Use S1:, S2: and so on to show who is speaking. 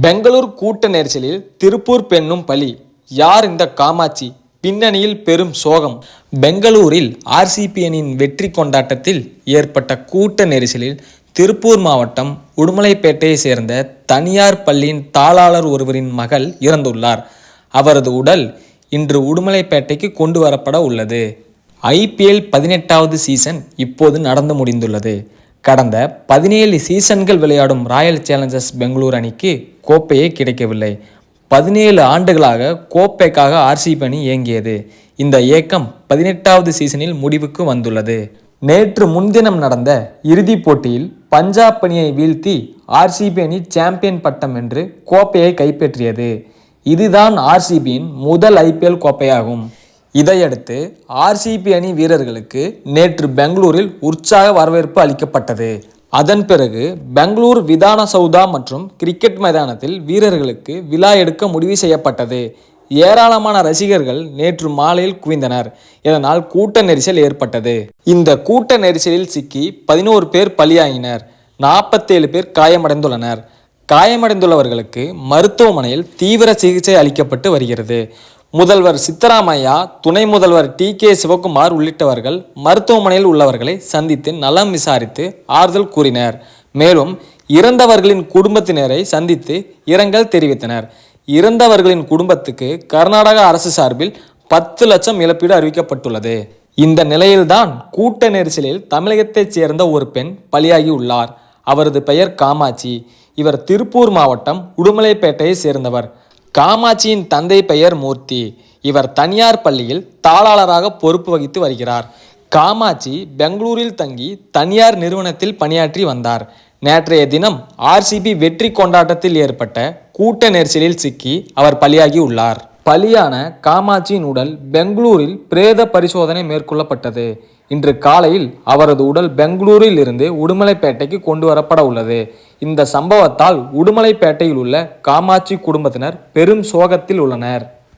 S1: பெங்களூர் கூட்ட நெரிசலில் திருப்பூர் பெண்ணும் பலி. யார் இந்த காமாட்சி? பின்னணியில் பெரும் சோகம். பெங்களூரில் ஆர்சிபி அணியின் வெற்றி கொண்டாட்டத்தில் ஏற்பட்ட கூட்ட நெரிசலில் திருப்பூர் மாவட்டம் உடுமலைப்பேட்டையை சேர்ந்த தனியார் பள்ளியின் தாளாளர் ஒருவரின் மகள் இறந்துள்ளார். அவரது உடல் இன்று உடுமலைப்பேட்டைக்கு கொண்டு வரப்பட உள்ளது. ஐபிஎல் பதினெட்டாவது சீசன் இப்போது நடந்து முடிந்துள்ளது. கடந்த பதினேழு சீசன்கள் விளையாடும் ராயல் சேலஞ்சர்ஸ் பெங்களூர் அணிக்கு கோப்பையே கிடைக்கவில்லை. பதினேழு ஆண்டுகளாக கோப்பைக்காக ஆர்சிபி அணி இயங்கியது. இந்த இயக்கம் பதினெட்டாவது சீசனில் முடிவுக்கு வந்துள்ளது. நேற்று முன்தினம் நடந்த இறுதிப் போட்டியில் பஞ்சாப் அணியை வீழ்த்தி ஆர்சிபி அணி சாம்பியன் பட்டம் என்று கோப்பையை கைப்பற்றியது. இதுதான் ஆர்சிபியின் முதல் ஐபிஎல் கோப்பையாகும். இதையடுத்து ஆர்சிபி அணி வீரர்களுக்கு நேற்று பெங்களூரில் உற்சாக வரவேற்பு அளிக்கப்பட்டது. அதன் பிறகு பெங்களூர் விதான சௌதா மற்றும் கிரிக்கெட் மைதானத்தில் வீரர்களுக்கு விழா எடுக்க முடிவு செய்யப்பட்டது. ஏராளமான ரசிகர்கள் நேற்று மாலையில் குவிந்தனர். இதனால் கூட்ட நெரிசல் ஏற்பட்டது. இந்த கூட்ட நெரிசலில் சிக்கி பதினோரு பேர் பலியாகினர் நாற்பத்தேழு பேர் காயமடைந்துள்ளனர். காயமடைந்துள்ளவர்களுக்கு மருத்துவமனையில் தீவிர சிகிச்சை அளிக்கப்பட்டு வருகிறது. முதல்வர் சித்தராமையா துணை முதல்வர் டி. கே. சிவகுமார் உள்ளிட்டவர்கள் மருத்துவமனையில் உள்ளவர்களை சந்தித்து நலம் விசாரித்து ஆறுதல் கூறினர். மேலும் இறந்தவர்களின் குடும்பத்தினரை சந்தித்து இரங்கல் தெரிவித்தனர். இறந்தவர்களின் குடும்பத்துக்கு கர்நாடக அரசு சார்பில் பத்து லட்சம் இழப்பீடு அறிவிக்கப்பட்டுள்ளது. இந்த நிலையில்தான் கூட்ட நெரிசலில் தமிழகத்தைச் சேர்ந்த ஒரு பெண் பலியாகி உள்ளார். அவரது பெயர் காமாட்சி. இவர் திருப்பூர் மாவட்டம் உடுமலைப்பேட்டையை சேர்ந்தவர். காமாட்சியின் தந்தை பெயர் மூர்த்தி. இவர் தனியார் பள்ளியில் தாளாளராக பொறுப்பு வகித்து வருகிறார். காமாட்சி பெங்களூரில் தங்கி தனியார் நிறுவனத்தில் பணியாற்றி வந்தார். நேற்றைய தினம் ஆர்சிபி வெற்றி கொண்டாட்டத்தில் ஏற்பட்ட கூட்ட நெரிசலில் சிக்கி அவர் பலியாகி உள்ளார். பலியான காமாட்சியின் உடல் பெங்களூரில் பிரேத பரிசோதனை மேற்கொள்ளப்பட்டது. இன்று காலையில் அவரது உடல் பெங்களூரில் இருந்து உடுமலைப்பேட்டைக்கு கொண்டு வரப்பட உள்ளது. இந்த சம்பவத்தால் உடுமலைப்பேட்டையில் உள்ள காமாட்சி குடும்பத்தினர் பெரும் சோகத்தில் உள்ளனர்.